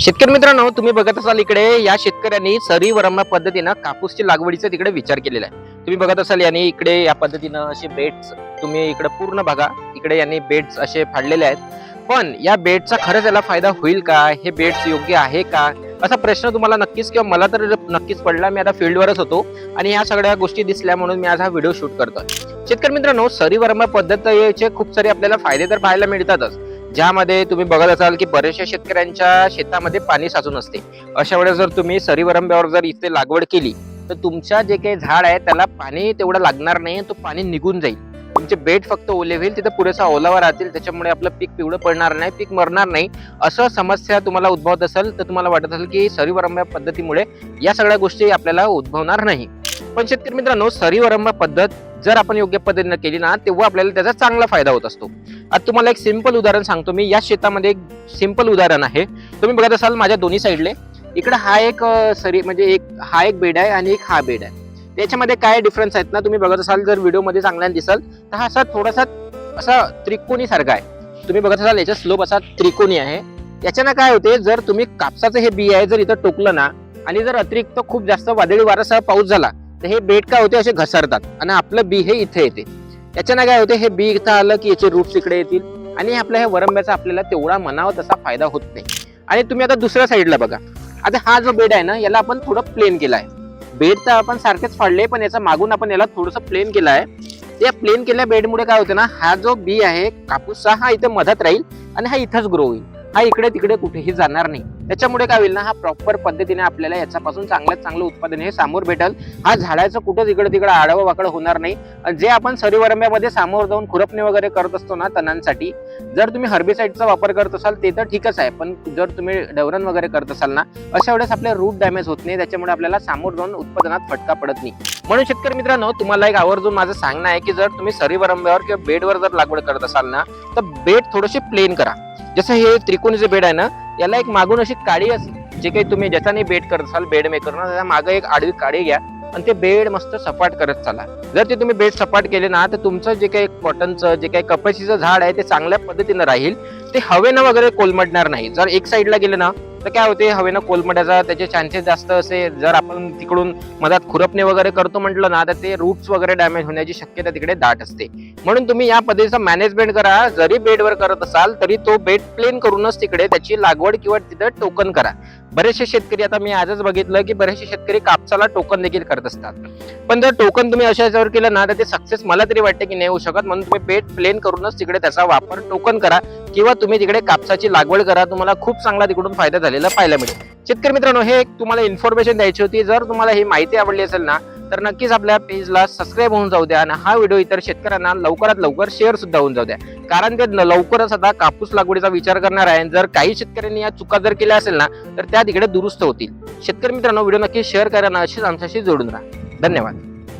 शेतकरी मित्रांनो तुम्ही बघत असाल इकडे या शेतकऱ्यांनी सरी वरंबा पद्धतीनं कापूसची लागवडीचा तिकडे विचार केलेला आहे. तुम्ही बघत असाल यांनी इकडे या पद्धतीनं असे बेड्स तुम्ही इकडे पूर्ण बघा. इकडे यांनी बेड्स असे फाडलेले आहेत. पण या बेडचा खरंच याला फायदा होईल का? हे बेड्स योग्य आहे का? असा प्रश्न तुम्हाला नक्कीच किंवा मला तर नक्कीच पडला. मी आता फील्डवरच होतो आणि या सगळ्या गोष्टी दिसल्या म्हणून मी आज हा व्हिडिओ शूट करतो शेतकरी मित्रांनो सरी वरंबा पद्धतीचे खूप सारे आपल्याला फायदे तर पाहायला मिळतातच. ज्यामध्ये तुम्ही बघत असाल की बऱ्याचशा शेतकऱ्यांच्या शेतामध्ये पाणी साचून असते. अशा वेळेस जर तुम्ही सरीवरंब्यावर जर इथे लागवड केली तर तुमच्या जे काही झाड आहे त्याला पाणी तेवढं लागणार नाही तो पाणी निघून जाईल. तुमचे बेड फक्त ओले होईल तिथे पुरेसा ओलावा राहतील त्याच्यामुळे आपलं पीक पिवळं पडणार नाही पीक मरणार नाही. असं समस्या तुम्हाला उद्भवत असेल तर तुम्हाला वाटत असेल की सरीवरंब्या पद्धतीमुळे या सगळ्या गोष्टी आपल्याला उद्भवणार नाही. पण शेतकरी मित्रांनो सरीवरंबा पद्धत जर आपण योग्य पद्धतीने केली ना तेव्हा आपल्याला त्याचा चांगला फायदा होत असतो. आता तुम्हाला एक सिंपल उदाहरण सांगतो मी. या शेतामध्ये एक सिंपल उदाहरण आहे. तुम्ही बघत असाल माझ्या दोन्ही साईडले. इकडे हा एक सरी म्हणजे एक हा एक बेड आहे आणि एक हा बेड आहे. त्याच्यामध्ये काय डिफरन्स आहेत ना तुम्ही बघत असाल जर व्हिडिओमध्ये चांगल्याने दिसाल तर हा असा थोडासा असा त्रिकोणी सारखा आहे. तुम्ही बघत असाल याचा स्लोप असा त्रिकोणी आहे. याच्यानं काय होते जर तुम्ही कापसाचं हे बी आहे जर इथं टोकलं ना आणि जर अतिरिक्त खूप जास्त वादळी वारासह पाऊस झाला तर हे बेड काय होते असे घसरतात. आणि आपलं बी हे इथे येते. याच्यानं काय होते हे बी इथं आलं की याचे रूट्स इकडे येतील. आणि आपल्या हे वरंब्याचा आपल्याला तेवढा मनावा तसा फायदा होत नाही. आणि तुम्ही आता दुसऱ्या साईडला बघा. आता हा जो बेड आहे ना याला आपण थोडं प्लेन केला आहे बेड तर आपण सारखेच फाडले पण याचा मागून आपण याला थोडंसं प्लेन केलं आहे. या प्लेन केल्या बेडमुळे काय होतं ना हा जो बी आहे कापूसचा हा इथे मधात राहील आणि हा इथंच ग्रो होईल. हा इकडे तिकडे कुठेही जाणार नाही. त्याच्यामुळे काय होईल ना हा प्रॉपर पद्धतीने आपल्याला याच्यापासून चांगल्यात चांगलं उत्पादन हे समोर भेटल. हा झाडाचं कुठंच इकडे तिकडे आडवं वाकडं होणार नाही. जे आपण सरीवरंब्यामध्ये सामोर जाऊन खुरपणे वगैरे करत असतो ना तणांसाठी जर तुम्ही हर्बिसाईडचा वापर करत असाल ते तर ठीकच आहे. पण जर तुम्ही डवरण वगैरे करत असाल ना अशा वेळेस आपले रूट डॅमेज होत नाही. त्याच्यामुळे आपल्याला सामोर जाऊन उत्पादनात फटका पडत नाही. म्हणून शेतकरी मित्रांनो तुम्हाला एक आवर्जून माझं सांगणं आहे की जर तुम्ही सरीवरंब्यावर किंवा बेडवर जर लागवड करत असाल ना तर बेड थोडेसे प्लेन करा. जसं हे त्रिकोणीचे बेड आहे ना याला एक मागून अशी काळी असेल जे काही तुम्ही ज्याच्याने बेड करत असाल बेड मेकर ना त्याच्यामागे एक आडवी काळी घ्या आणि ते बेड मस्त सपाट करत चाला. जर ते तुम्ही बेड सपाट केले ना तर तुमचं जे काही कॉटनचं जे काही कपाशीचं झाड आहे ते चांगल्या पद्धतीनं राहील. ते हवेनं वगैरे कोलमडणार नाही. जर एक साईडला गेलं ना तर काय होते हवेनं कोलमड्याचा त्याचे चान्सेस जास्त असे जर आपण तिकडून मधात खुरपणे वगैरे करतो म्हटलं ना तर ते रूट्स वगैरे डॅमेज होण्याची शक्यता तिकडे दाट असते. म्हणून तुम्ही या पद्धतीचा मॅनेजमेंट करा. जरी बेडवर करत असाल तरी तो बेड प्लेन करूनच तिकडे त्याची लागवड किंवा तिथं टोकन करा. बरेचसे शेतकरी आता मी आजच बघितलं की बरेचसे शेतकरी कापसाला टोकन देखील करत असतात. पण जर टोकन तुम्ही अशा याच्यावर केलं ना तर ते सक्सेस मला तरी वाटते की नाही होऊ शकत. म्हणून तुम्ही बेड प्लेन करूनच तिकडे त्याचा वापर टोकन करा. किंवा तुम्ही तिकडे कापसाची लागवड करा तुम्हाला खूप चांगला तिकडून फायदा झालेला पाहायला मिळेल. शेतकरी मित्रांनो हे एक तुम्हाला इन्फॉर्मेशन द्यायची होती. जर तुम्हाला ही माहिती आवडली असेल ना तर नक्कीच आपल्या पेजला सबस्क्राईब होऊन जाऊ द्या आणि हा व्हिडिओ इतर शेतकऱ्यांना लवकरात लवकर शेअर सुद्धा होऊन जाऊ द्या. कारण ते न- लवकरच आता कापूस लागवडीचा विचार करणार आहे जर काही शेतकऱ्यांनी या चुका जर केल्या असेल ना तर त्या तिकडे दुरुस्त होतील. शेतकरी मित्रांनो व्हिडिओ नक्की शेअर करा ना अशीच आमच्याशी जोडून राहा. धन्यवाद.